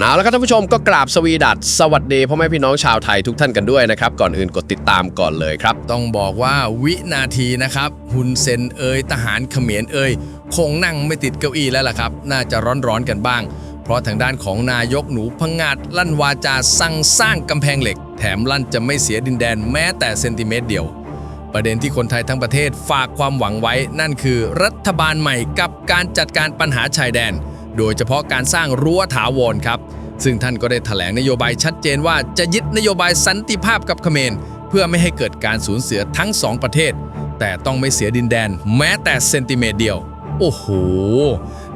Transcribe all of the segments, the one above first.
เอาละครับท่านผู้ชมก็กราบสวีดัสสวัสดีพ่อแม่พี่น้องชาวไทยทุกท่านกันด้วยนะครับ ก่อนอื่นกดติดตามก่อนเลยครับ ต้องบอกว่าวินาทีนะครับฮุนเซนเอยทหารเขมรเอยคงนั่งไม่ติดเก้าอี้แล้วล่ะครับ น่าจะร้อนๆกันบ้าง เพราะทางด้านของนายกหนูพังงาดลั่นวาจาสั่งสร้างกำแพงเหล็ก แถมลั่นจะไม่เสียดินแดนแม้แต่เซนติเมตรเดียว ประเด็นที่คนไทยทั้งประเทศฝากความหวังไว้ นั่นคือรัฐบาลใหม่กับการจัดการปัญหาชายแดน โดยเฉพาะการสร้างรั้วถาวรครับ ซึ่งท่านก็ได้ถแถลงนโยบายชัดเจนว่าจะยึดนโยบายสันติภาพกับเขมรเพื่อไม่ให้เกิดการสูญเสียทั้งสองประเทศ แต่ต้องไม่เสียดินแดน แม้แต่เซนติเมตรเดียว โอ้โห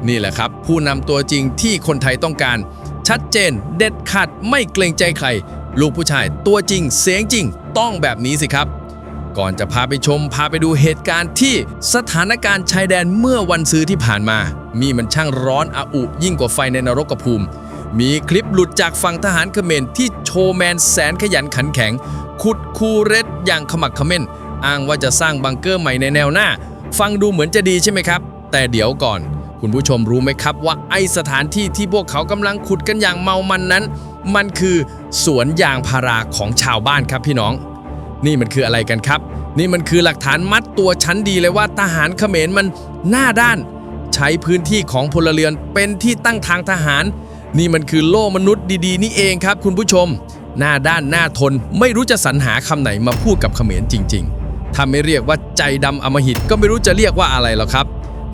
นี่แหละครับ ผู้นำตัวจริงที่คนไทยต้องการ ชัดเจนเด็ดขาดไม่เกรงใจใคร ลูกผู้ชายตัวจริงเสียงจริงต้องแบบนี้สิครับ ก่อนจะพาไปชมพาไปดูเหตุการณ์ที่สถานการณ์ชายแดนเมื่อวันซื้อที่ผ่านมา มีมันช่างร้อนอาอุยิ่งกว่าไฟในนรกภูมิ มีคลิปหลุดจากฝั่งทหารเขมรที่โชว์แมนแสนขยันขันแข็ง ขุดคูเร็ดอย่างขมักขม้น อ้างว่าจะสร้างบังเกอร์ใหม่ในแนวหน้า ฟังดูเหมือนจะดีใช่ไหมครับ แต่เดี๋ยวก่อน คุณผู้ชมรู้ไหมครับว่าไอสถานที่ที่พวกเขากำลังขุดกันอย่างเมามันนั้น มันคือสวนยางพาราของชาวบ้านครับพี่น้อง นี่มันคืออะไรกันครับ นี่มันคือหลักฐานมัดตัวชั้นดีเลยว่าทหารเขมรมันหน้าด้าน ใช้พื้นที่ของพลเรือนเป็นที่ตั้งทางทหาร นี่มันคือโล่มนุษย์ดีๆ นี่เองครับคุณผู้ชม หน้าด้านหน้าทนไม่รู้จะสรรหาคำไหนมาพูดกับเขมรจริง ๆ ถ้าไม่เรียกว่าใจดำอมหิตก็ไม่รู้จะเรียกว่าอะไรหรอกครับ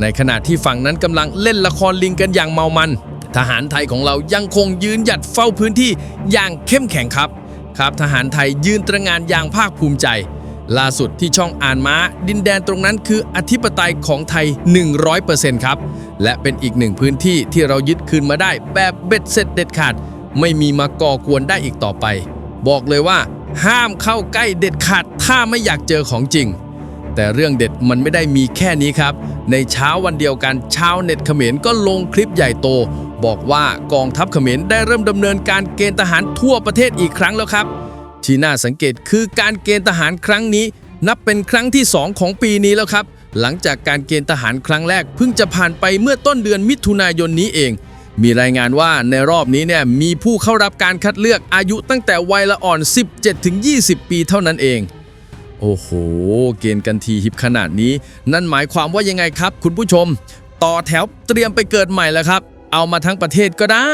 ในขณะที่ฝั่งนั้นกำลังเล่นละครลิงกันอย่างเมามัน ทหารไทยของเรายังคงยืนหยัดเฝ้าพื้นที่อย่างเข้มแข็งครับ ครับทหารไทยยืนตระงานอย่างภาคภูมิใจ ล่าสุดที่ช่องอ่านม้า ดินแดนตรงนั้นคืออธิปไตยของไทย 100%ครับ และเป็นอีกหนึ่งพื้นที่ที่เรายึดคืนมาได้แบบเบ็ดเสร็จเด็ดขาด ไม่มีมาก่อกวนได้อีกต่อไป บอกเลยว่า ห้ามเข้าใกล้เด็ดขาดถ้าไม่อยากเจอของจริง แต่เรื่องเด็ดมันไม่ได้มีแค่นี้ครับ ในเช้าวันเดียวกันชาวเน็ตเขมรก็ลงคลิปใหญ่โต บอกว่ากองทัพเขมรได้เริ่มดำเนินการเกณฑ์ทหารทั่วประเทศอีกครั้งแล้วครับ ที่น่าสังเกตคือการเกณฑ์ทหารครั้งนี้ นับเป็นครั้งที่ 2 ของปีนี้แล้วครับ หลังจากการเกณฑ์ทหารครั้งแรกเพิ่งจะผ่านไปเมื่อต้นเดือนมิถุนายนนี้เอง มีรายงานว่าในรอบนี้เนี่ยมีผู้เข้ารับการคัดเลือกอายุตั้งแต่วัยละอ่อน 17-20 ปีเท่านั้นเองโอ้โห เกณฑ์กันทีฮิบขนาดนี้ นั่นหมายความว่ายังไงครับ คุณผู้ชม ต่อแถวเตรียมไปเกิดใหม่แล้วครับ เอามาทั้งประเทศก็ได้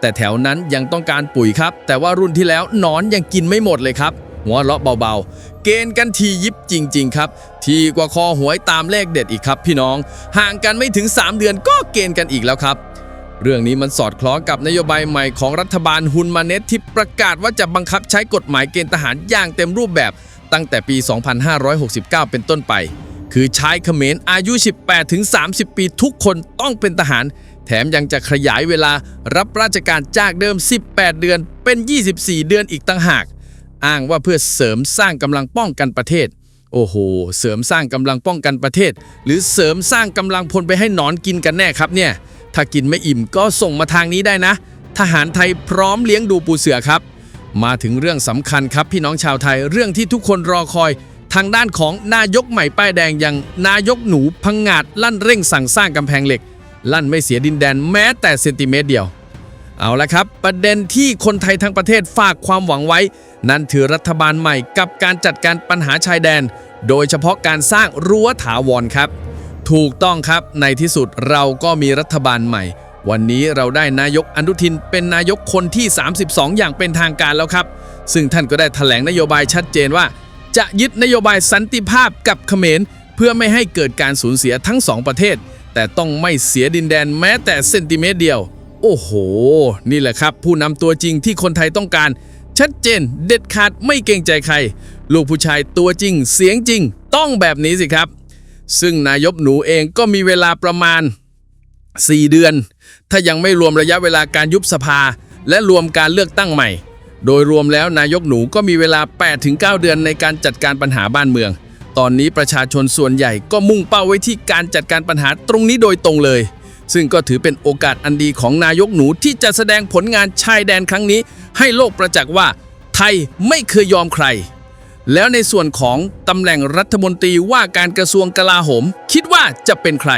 แต่แถวนั้นยังต้องการปุ๋ยครับ แต่ว่ารุ่นที่แล้วนอนยังกินไม่หมดเลยครับ หัวเราะเบาๆ เกณฑ์กันทียิบจริง ๆ ครับ ทีกว่าคอหวยตามเลขเด็ดอีกครับ พี่น้อง ห่างกันไม่ถึง 3 เดือนก็เกณฑ์กันอีกแล้วครับ เรื่องนี้มันสอดคล้องกับนโยบายใหม่ของรัฐบาลฮุนมาเนตที่ประกาศว่าจะบังคับใช้กฎหมายเกณฑ์ทหารอย่างเต็มรูปแบบ ตั้งแต่ปี 2569 เป็นต้นไป คือชายเขมรอายุ 18-30 ปีทุกคนต้องเป็นทหาร แถมยังจะขยายเวลารับราชการจากเดิม 18 เดือนเป็น 24 เดือนอีกต่างหาก อ้างว่าเพื่อเสริมสร้างกำลังป้องกันประเทศ โอ้โห เสริมสร้างกำลังป้องกันประเทศ หรือเสริมสร้างกำลังพลไปให้หนอนกินกันแน่ครับเนี่ย ถ้ากินไม่อิ่มก็ส่งมาทางนี้ได้นะ ทหารไทยพร้อมเลี้ยงดูปูเสือครับ มาถึงเรื่องสำคัญครับพี่น้องชาวไทยเรื่องที่ทุกคนรอคอยทางด้านของนายกใหม่ป้ายแดงอย่างนายกหนูพังงาดลั่นเร่งสั่งสร้างกำแพงเหล็ก ลั่นไม่เสียดินแดนแม้แต่เซนติเมตรเดียว เอาละครับ ประเด็นที่คนไทยทั้งประเทศฝากความหวังไว้ นั่นถือรัฐบาลใหม่กับการจัดการปัญหาชายแดน โดยเฉพาะการสร้างรั้วถาวรครับ ถูกต้องครับในที่สุดเราก็มีรัฐบาลใหม่ วันนี้เราได้นายกอนุทินเป็นนายกคนที่ 32 อย่างเป็นทางการแล้วครับ ซึ่งท่านก็ได้แถลงนโยบายชัดเจนว่า จะยึดนโยบายสันติภาพกับเขมรเพื่อไม่ให้เกิดการสูญเสียทั้งสองประเทศ แต่ต้องไม่เสียดินแดนแม้แต่เซนติเมตรเดียว โอ้โห นี่แหละครับ ผู้นำตัวจริงที่คนไทยต้องการ ชัดเจนเด็ดขาดไม่เกรงใจใคร ลูกผู้ชายตัวจริง เสียงจริง ต้องแบบนี้สิครับ ซึ่งนายกหนูเองก็มีเวลาประมาณ 4 เดือน ถ้ายังไม่รวมระยะเวลาการยุบสภา และรวมการเลือกตั้งใหม่ โดยรวมแล้วนายกหนูก็มีเวลา 8-9 เดือนในการจัดการปัญหาบ้านเมือง ตอนนี้ประชาชนส่วนใหญ่ก็มุ่งเป้าไว้ที่การจัดการปัญหาตรงนี้โดยตรงเลย ซึ่งก็ถือเป็นโอกาสอันดีของนายกหนูที่จะแสดงผลงานชายแดนครั้งนี้ ให้โลกประจักษ์ว่า ไทยไม่เคยยอมใคร แล้วในส่วนของตำแหน่งรัฐมนตรีว่าการกระทรวงกลาโหม คิดว่าจะเป็นใคร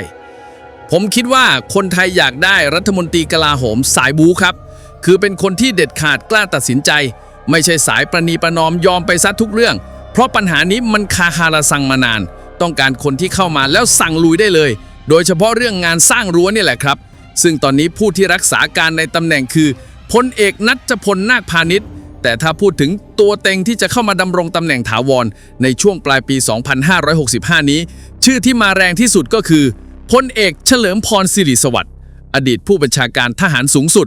ผมคิดว่าคนไทยอยากได้รัฐมนตรีกลาโหมสายบูครับ คือเป็นคนที่เด็ดขาดกล้าตัดสินใจ ไม่ใช่สายประนีประนอมยอมไปซัดทุกเรื่อง ราะปัญหานี้มันคาคาราซังมานาน ต้องการคนที่เข้ามาแล้วสั่งลุยได้เลย โดยเฉพาะเรื่องงานสร้างรั้วนี่แหละครับ ซึ่งตอนนี้ผู้ที่รักษาการในตำแหน่งคือพลเอกนัทพลนาคพาณิชย์ แต่ถ้าพูดถึงตัวเต็งที่จะเข้ามาดำรงตำแหน่งถาวร ในช่วงปลายปี 2565 นี้ ชื่อที่มาแรงที่สุดก็คือพลเอกเฉลิมพรสิริสวัสดิ์อดีตผู้บัญชาการทหารสูงสุด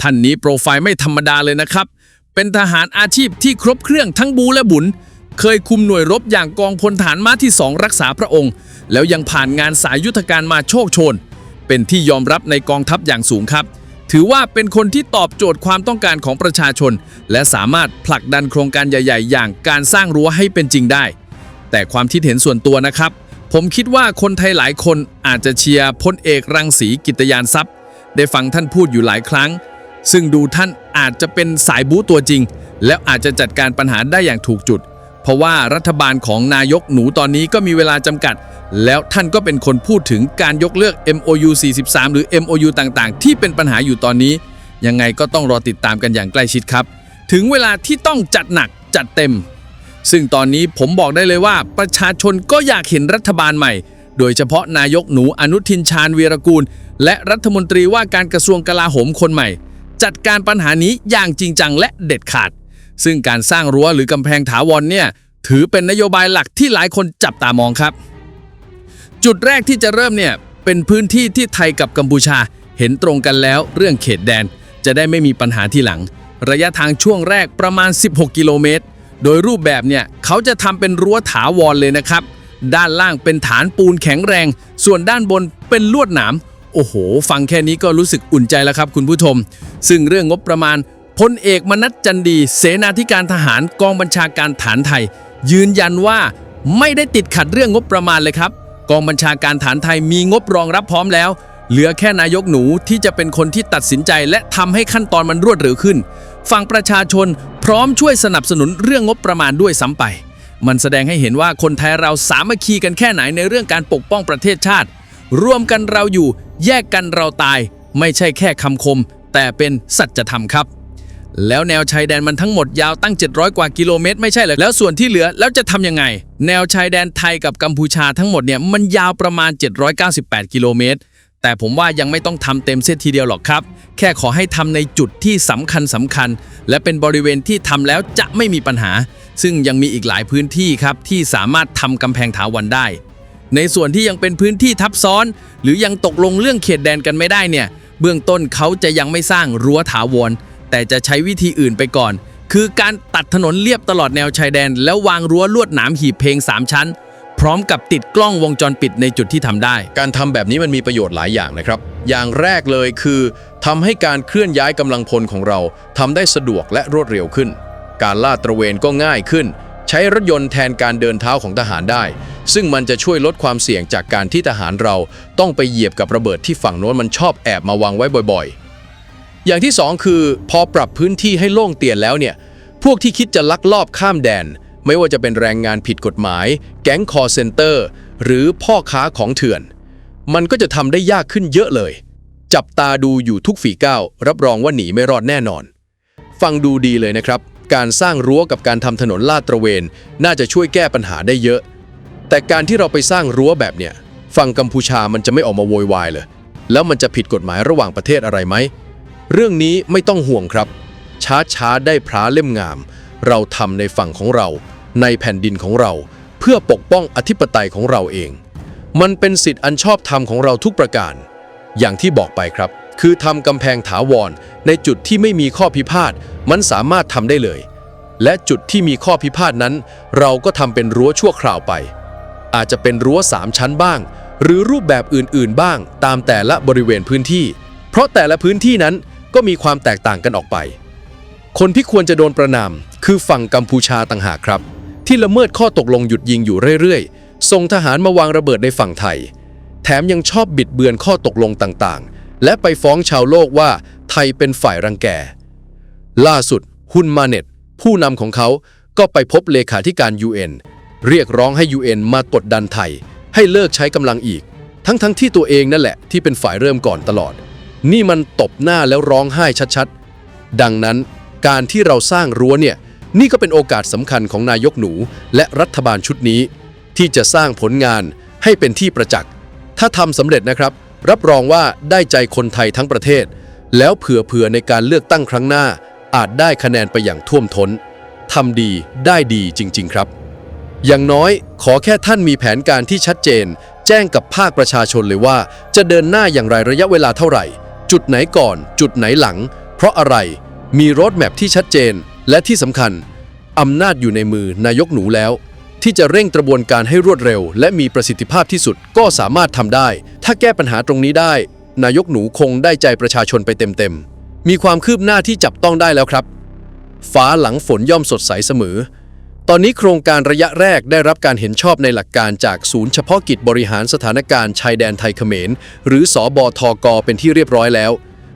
ท่านนี้โปรไฟล์ไม่ธรรมดาเลยนะครับ เป็นทหารอาชีพที่ครบเครื่องทั้งบูและบุญ เคยคุมหน่วยรบอย่างกองพลฐานม้าที่ 2 รักษาพระองค์ แล้วยังผ่านงานสายยุทธการมาโชคโชน เป็นที่ยอมรับในกองทัพอย่างสูงครับ ถือว่าเป็นคนที่ตอบโจทย์ความต้องการของประชาชน และสามารถผลักดันโครงการใหญ่ ๆ อย่างการสร้างรั้วให้เป็นจริงได้ แต่ความคิดเห็นส่วนตัวนะครับ ผมคิดว่าคนไทยหลายคนอาจจะเชียร์พลเอกรังสีกิตยานทรัพย์ ได้ฟังท่านพูดอยู่หลายครั้ง ซึ่งดูท่านอาจจะเป็นสายบู๊ตัวจริง แล้วอาจจะจัดการปัญหาได้อย่างถูกจุด เพราะว่ารัฐบาลของนายกหนูตอนนี้ก็มีเวลาจำกัด แล้วท่านก็เป็นคนพูดถึงการยกเลิก MOU 43 หรือ MOU ต่างๆ ที่เป็นปัญหาอยู่ตอนนี้ ยังไงก็ต้องรอติดตามกันอย่างใกล้ชิดครับ ถึงเวลาที่ต้องจัดหนักจัดเต็ม ซึ่งตอนนี้ผมบอกได้เลยว่าประชาชนก็อยากเห็นรัฐบาลใหม่ โดยเฉพาะนายกหนูอนุทินชาญวีรกูล และรัฐมนตรีว่าการกระทรวงกลาโหมคนใหม่ จัดการปัญหานี้อย่างจริงจังและเด็ดขาด ซึ่งการสร้างรั้วหรือกำแพงถาวรเนี่ยถือเป็นนโยบายหลักที่หลายคนจับตามองครับ จุดแรกที่จะเริ่มเนี่ยเป็นพื้นที่ที่ไทยกับกัมพูชาเห็นตรงกันแล้วเรื่องเขตแดน จะได้ไม่มีปัญหาที่หลัง ระยะทางช่วงแรกประมาณ 16 กิโลเมตร โดยรูปแบบเนี่ยเขาจะทำเป็นรั้วถาวรเลยนะครับ ด้านล่างเป็นฐานปูนแข็งแรง ส่วนด้านบนเป็นลวดหนามโอ้โห ฟังแค่นี้ก็รู้สึกอุ่นใจแล้วครับคุณผู้ชม ซึ่งเรื่องงบประมาณ พลเอกมนัสจันดี เสนาธิการทหารกองบัญชาการฐานไทย ยืนยันว่าไม่ได้ติดขัดเรื่องงบประมาณเลยครับ กองบัญชาการฐานไทยมีงบรองรับพร้อมแล้ว เหลือแค่นายกหนูที่จะเป็นคนที่ตัดสินใจ และทำให้ขั้นตอนมันรวดเร็วขึ้น ฝั่งประชาชนพร้อมช่วยสนับสนุนเรื่องงบประมาณด้วยซ้ำไป มันแสดงให้เห็นว่าคนไทยเราสามัคคีกันแค่ไหนในเรื่องการปกป้องประเทศชาติ รวมกันเราอยู่ แยกกันเราตาย ไม่ใช่แค่คำคม แต่เป็นสัจธรรมครับ แล้วแนวชายแดนมันทั้งหมดยาวตั้ง 700 กว่ากิโลเมตรไม่ใช่เหรอแล้วส่วนที่เหลือแล้วจะทำยังไง แนวชายแดนไทยกับกัมพูชาทั้งหมดเนี่ยมันยาวประมาณ 798 กิโลเมตร แต่ผมว่ายังไม่ต้องทำเต็มเส้นทีเดียวหรอกครับ แค่ขอให้ทำในจุดที่สำคัญสำคัญ และเป็นบริเวณที่ทำแล้วจะไม่มีปัญหา ซึ่งยังมีอีกหลายพื้นที่ครับที่สามารถทำกำแพงถาวรได้ ในส่วนที่ยังเป็นพื้นที่ทับซ้อน หรือยังตกลงเรื่องเขตแดนกันไม่ได้เนี่ยเบื้องต้นเขาจะยังไม่สร้างรั้วถาวร แต่จะใช้วิธีอื่นไปก่อน คือการตัดถนนเลียบตลอดแนวชายแดน แล้ววางรั้วลวดหนามหีบเพลง 3 ชั้น พร้อมกับติดกล้องวงจรปิดในจุดที่ทำได้ การทำแบบนี้มันมีประโยชน์หลายอย่างนะครับ อย่างแรกเลยคือทำให้การเคลื่อนย้ายกำลังพลของเราทำได้สะดวกและรวดเร็วขึ้น การลาดตระเวนก็ง่ายขึ้น ใช้รถยนต์แทนการเดินเท้าของทหารได้ ซึ่งมันจะช่วยลดความเสี่ยงจากการที่ทหารเราต้องไปเหยียบกับระเบิดที่ฝั่งโน้นมันชอบแอบมาวางไว้บ่อยๆ อย่างที่สองคือ พอปรับพื้นที่ให้โล่งเตียนแล้วเนี่ย พวกที่คิดจะลักลอบข้ามแดน ไม่ว่าจะเป็นแรงงานผิดกฎหมาย แก๊งคอร์เซนเตอร์ หรือพ่อค้าของเถื่อน มันก็จะทำได้ยากขึ้นเยอะเลย จับตาดูอยู่ทุกฝีก้าวรับรองว่าหนีไม่รอดแน่นอน ฟังดูดีเลยนะครับ การสร้างรั้วกับการทำถนนลาดตระเวน น่าจะช่วยแก้ปัญหาได้เยอะ แต่การที่เราไปสร้างรั้วแบบเนี้ยฝั่งกัมพูชามันจะไม่ออกมาโวยวายเลย แล้วมันจะผิดกฎหมายระหว่างประเทศอะไรไหม เรื่องนี้ไม่ต้องห่วงครับ ช้าช้าๆได้พระเล่มงาม เราทำในฝั่งของเรา ในแผ่นดินของเรา เพื่อปกป้องอธิปไตยของเราเอง มันเป็นสิทธิ์อันชอบธรรมของเราทุกประการ อย่างที่บอกไปครับ คือทำกำแพงถาวร ในจุดที่ไม่มีข้อพิพาทมันสามารถทำได้เลย และจุดที่มีข้อพิพาทนั้น เราก็ทำเป็นรั้วชั่วคราวไป อาจจะเป็นรั้วสามชั้นบ้าง หรือรูปแบบอื่นๆบ้าง ตามแต่ละบริเวณพื้นที่ เพราะแต่ละพื้นที่นั้น ก็มีความแตกต่างกันออกไป คนที่ควรจะโดนประนาม คือฝั่งกัมพูชาต่างหากครับ ที่ละเมิดข้อตกลงหยุดยิงอยู่เรื่อยๆ ส่งทหารมาวางระเบิดในฝั่งไทย แถมยังชอบบิดเบือนข้อตกลงต่างๆ และไปฟ้องชาวโลกว่าไทยเป็นฝ่ายรังแก ล่าสุดฮุนมาเน็ตผู้นำของเขาก็ไปพบเลขาธิการ UN เรียกร้องให้ UN มากดดันไทย ให้เลิกใช้กำลังอีก ทั้งๆทที่ตัวเองนั่นแหละที่เป็นฝ่ายเริ่มก่อนตลอด นี่มันตบหน้าแล้วร้องไห้ชัดดังนั้นการที่เราสร้างรั้วเนี่ย นี่ก็เป็นโอกาสสำคัญของนายกหนู และรัฐบาลชุดนี้ ที่จะสร้างผลงานให้เป็นที่ประจักษ์ ถ้าทำสำเร็จนะครับ รับรองว่าได้ใจคนไทยทั้งประเทศ แล้วเผื่อๆในการเลือกตั้งครั้งหน้า อาจได้คะแนนไปอย่างท่วมท้นทำดีได้ดีจริง ๆ ครับ อย่างน้อยขอแค่ท่านมีแผนการที่ชัดเจน แจ้งกับภาคประชาชนเลยว่า จะเดินหน้าอย่างไรระยะเวลาเท่าไหร่ จุดไหนก่อน จุดไหนหลัง เพราะอะไรมีรถแมพที่ชัดเจน และที่สำคัญอำนาจอยู่ในมือนายกหนูแล้ว ที่จะเร่งกระบวนการให้รวดเร็ว และมีประสิทธิภาพที่สุดก็สามารถทำได้ ถ้าแก้ปัญหาตรงนี้ได้ นายกหนูคงได้ใจประชาชนไปเต็มๆมีความคืบหน้าที่จับต้องได้แล้วครับ ฟ้าหลังฝนย่อมสดใสเสมอ ตอนนี้โครงการระยะแรกได้รับการเห็นชอบในหลักการจากศูนย์เฉพาะกิจบริหารสถานการณ์ชายแดนไทยเขมร หรือสอบอทกเป็นที่เรียบร้อยแล้ว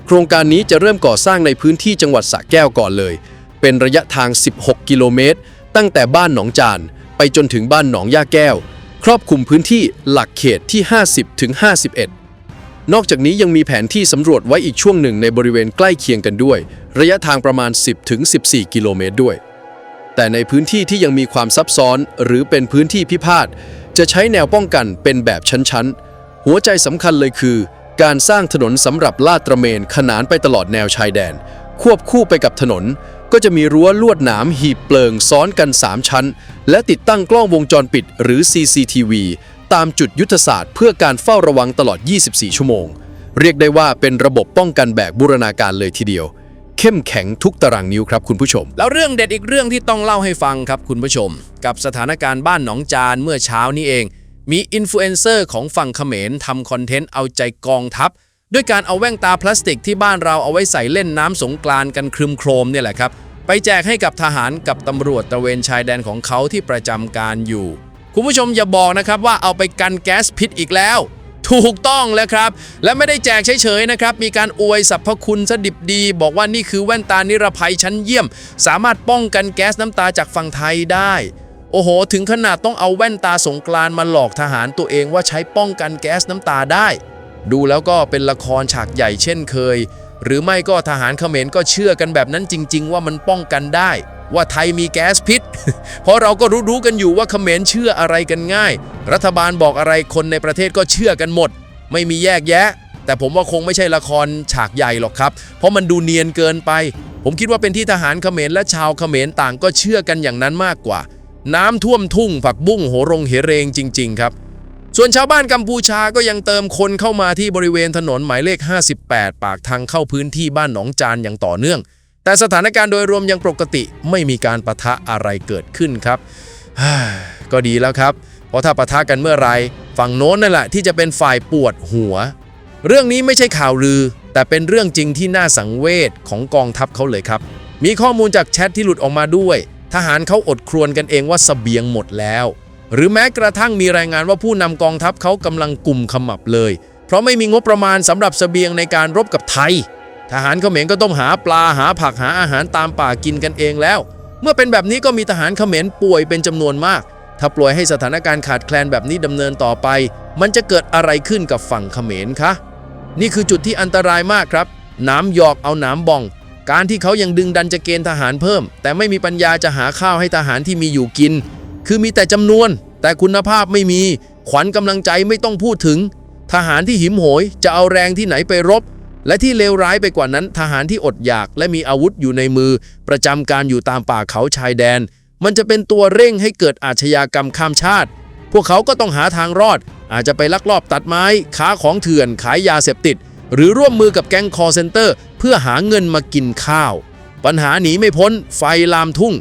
โครงการนี้จะเริ่มก่อสร้างในพื้นที่จังหวัดสระแก้วก่อนเลย เป็นระยะทาง 16 กิโลเมตร ตั้งแต่บ้านหนองจาน ไปจนถึงบ้านหนองย่าแก้ว ครอบคลุมพื้นที่หลักเขตที่ 50ถึง51 นอกจากนี้ยังมีแผนที่สำรวจไว้อีกช่วงหนึ่งในบริเวณใกล้เคียงกันด้วย ระยะทางประมาณ 10ถึง14 กิโลเมตรด้วย แต่ในพื้นที่ที่ยังมีความซับซ้อนหรือเป็นพื้นที่พิพาทจะใช้แนวป้องกันเป็นแบบชั้นๆ หัวใจสำคัญเลยคือ การสร้างถนนสำหรับลาดตระเมนขนานไปตลอดแนวชายแดน ควบคู่ไปกับถนน ก็จะมีรั้วลวดหนามหีบเปลิงซ้อนกัน 3 ชั้น และติดตั้งกล้องวงจรปิดหรือ CCTV ตามจุดยุทธศาสตร์เพื่อการเฝ้าระวังตลอด 24 ชั่วโมง เรียกได้ว่าเป็นระบบป้องกันแบบบูรณาการเลยทีเดียว เข้มแข็งทุกตารางนิ้วครับคุณผู้ชม แล้วเรื่องเด็ดอีกเรื่องที่ต้องเล่าให้ฟังครับคุณผู้ชม กับสถานการณ์บ้านหนองจานเมื่อเช้านี้เอง มีอินฟลูเอนเซอร์ของฝั่งเขมรทำคอนเทนต์เอาใจกองทัพด้วยการเอาแว่นตาพลาสติกที่บ้านเราเอาไว้ใส่เล่นน้ำสงกรานกันครึมโครมเนี่ยแหละครับไปแจกให้กับทหารกับตำรวจตระเวนชายแดนของเขาที่ประจำการอยู่ คุณผู้ชมอย่าบอกนะครับว่าเอาไปกันแก๊สพิษอีกแล้ว ถูกต้องแล้วครับ และไม่ได้แจกเฉยๆนะครับ มีการอวยสรรพคุณสดิบดี บอกว่านี่คือแว่นตานิรภัยชั้นเยี่ยม สามารถป้องกันแก๊สน้ำตาจากฝั่งไทยได้ โอ้โห ถึงขนาดต้องเอาแว่นตาสงกรานมาหลอกทหารตัวเองว่าใช้ป้องกันแก๊สน้ำตาได้ ดูแล้วก็เป็นละครฉากใหญ่เช่นเคย หรือไม่ก็ทหารเขมรก็เชื่อกันแบบนั้นจริง ๆ ว่ามันป้องกันได้ ว่าไทยมีแก๊สพิษ เพราะเราก็รู้ๆกันอยู่ว่าเขมรเชื่ออะไรกันง่าย รัฐบาลบอกอะไรคนในประเทศก็เชื่อกันหมด ไม่มีแยกแยะ แต่ผมว่าคงไม่ใช่ละครฉากใหญ่หรอกครับ เพราะมันดูเนียนเกินไป ผมคิดว่าเป็นที่ทหารเขมรและชาวเขมรต่างก็เชื่อกันอย่างนั้นมากกว่า น้ำท่วมทุ่งผักบุ้งโหรงเหเรงจริง ๆ ครับส่วนชาวบ้านกัมพูชาก็ยังเติมคนเข้ามาที่บริเวณถนนหมายเลข 58 ปากทางเข้าพื้นที่บ้านหนองจานอย่างต่อเนื่อง แต่สถานการณ์โดยรวมยังปกติไม่มีการประทะอะไรเกิดขึ้นครับก็ดีแล้วครับ เพราะถ้าประทะกันเมื่อไรฝั่งโน้นนั่นแหละที่จะเป็นฝ่ายปวดหัว เรื่องนี้ไม่ใช่ข่าวลือ แต่เป็นเรื่องจริงที่น่าสังเวชของกองทัพเขาเลยครับ มีข้อมูลจากแชทที่หลุดออกมาด้วย ทหารเขาอดครวญกันเองว่าเสบียงหมดแล้ว หรือแม้กระทั่งมีรายงานว่าผู้นำกองทัพเขากำลังกลุ่มขมับเลย เพราะไม่มีงบประมาณสำหรับเสบียงในการรบกับไทย ทหารเขมรก็ต้องหาปลาหาผักหาอาหารตามป่ากินกันเองแล้ว เมื่อเป็นแบบนี้ก็มีทหารเขมรป่วยเป็นจำนวนมาก ถ้าปล่อยให้สถานการณ์ขาดแคลนแบบนี้ดำเนินต่อไป มันจะเกิดอะไรขึ้นกับฝั่งเขมรคะนี่คือจุดที่อันตรายมากครับน้ำหยอกเอาน้ำบอง การที่เขายังดึงดันจะเกณฑ์ทหารเพิ่ม แต่ไม่มีปัญญาจะหาข้าวให้ทหารที่มีอยู่กิน คือมีแต่จำนวน แต่คุณภาพไม่มี ขวัญกำลังใจไม่ต้องพูดถึง ทหารที่หิมโหยจะเอาแรงที่ไหนไปรบ และที่เลวร้ายไปกว่านั้น ทหารที่อดอยากและมีอาวุธอยู่ในมือ ประจำการอยู่ตามป่าเขาชายแดน มันจะเป็นตัวเร่งให้เกิดอาชญากรรมข้ามชาติ พวกเขาก็ต้องหาทางรอด อาจจะไปลักลอบตัดไม้ ค้าของเถื่อนขายยาเสพติด หรือร่วมมือกับแก๊งคอร์เซนเตอร์ เพื่อหาเงินมากินข้าว ปัญหาหนีไม่พ้น ไฟลามทุ่ง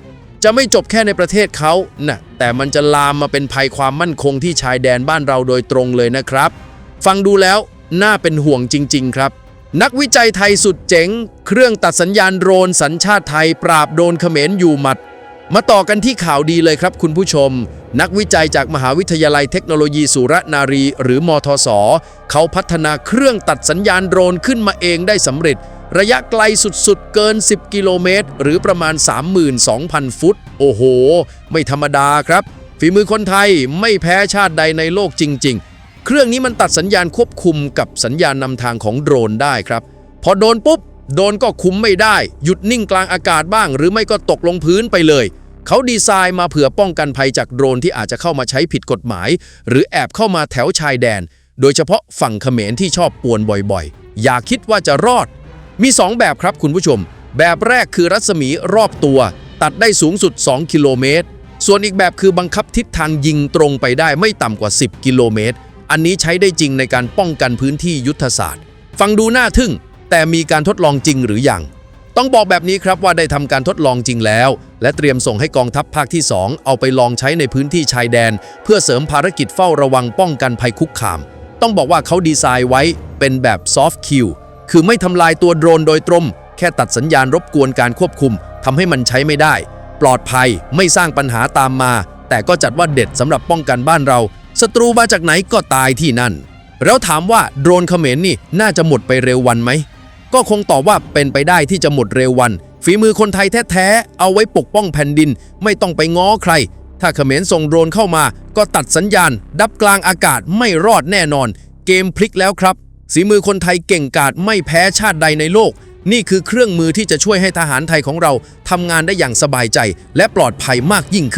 จะไม่จบแค่ในประเทศเขานะแต่มันจะลามมาเป็นภัยความมั่นคงที่ชายแดนบ้านเราโดยตรงเลยนะครับ ฟังดูแล้วน่าเป็นห่วงจริง ๆ ครับ นักวิจัยไทยสุดเจ๋ง เครื่องตัดสัญญาณโดรนสัญชาติไทยปราบโดนเขมรอยู่หมัด มาต่อกันที่ข่าวดีเลยครับคุณผู้ชม นักวิจัยจากมหาวิทยาลัยเทคโนโลยีสุรนารี หรือมทศ เขาพัฒนาเครื่องตัดสัญญาณโดรนขึ้นมาเองได้สำเร็จ ระยะไกลสุดๆ เกิน 10 กิโลเมตร หรือประมาณ 32,000 ฟุต โอ้โห ไม่ธรรมดาครับ ฝีมือคนไทยไม่แพ้ชาติใดในโลกจริง ๆ เครื่องนี้มันตัดสัญญาณควบคุมกับสัญญาณนำทางของโดรนได้ครับ พอโดนปุ๊บ โดนก็คุมไม่ได้ หยุดนิ่งกลางอากาศบ้าง หรือไม่ก็ตกลงพื้นไปเลย เขาดีไซน์มาเผื่อป้องกันภัยจากโดรนที่อาจจะเข้ามาใช้ผิดกฎหมาย หรือแอบเข้ามาแถวชายแดน โดยเฉพาะฝั่งเขมรที่ชอบป่วนบ่อยๆ อย่าคิดว่าจะรอด มี 2 แบบครับคุณผู้ชม แบบแรกคือรัศมีรอบตัว ตัดได้สูงสุด 2 กิโลเมตร ส่วนอีกแบบคือบังคับทิศทางยิงตรงไปได้ไม่ต่ำกว่า 10 กิโลเมตร อันนี้ใช้ได้จริงในการป้องกันพื้นที่ยุทธศาสตร์ ฟังดูน่าทึ่ง แต่มีการทดลองจริงหรือยัง ต้องบอกแบบนี้ครับว่าได้ทำการทดลองจริงแล้ว และเตรียมส่งให้กองทัพภาคที่ 2 เอาไปลองใช้ในพื้นที่ชายแดน เพื่อเสริมภารกิจเฝ้าระวังป้องกันภัยคุกคาม ต้องบอกว่าเขาดีไซน์ไว้เป็นแบบซอฟต์คิวคือไม่ทำลายตัวโดรนโดยตรง แค่ตัดสัญญาณรบกวนการควบคุมทำให้มันใช้ไม่ได้ ปลอดภัยไม่สร้างปัญหาตามมา แต่ก็จัดว่าเด็ดสำหรับป้องกันบ้านเรา ศัตรูมาจากไหนก็ตายที่นั่น แล้วถามว่าโดรนเขมรนี่น่าจะหมดไปเร็ววันไหม ก็คงตอบว่าเป็นไปได้ที่จะหมดเร็ววัน ฝีมือคนไทยแท้ๆ เอาไว้ปกป้องแผ่นดิน ไม่ต้องไปง้อใคร ถ้าเขมรส่งโดรนเข้ามา ก็ตัดสัญญาณ ดับกลางอากาศไม่รอดแน่นอน เกมพลิกแล้วครับฝีมือคนไทยเก่งกาจไม่แพ้ชาติใดในโลก นี่คือเครื่องมือที่จะช่วยให้ทหารไทยของเราทำงานได้อย่างสบายใจ และปลอดภัยมากยิ่งขึ้น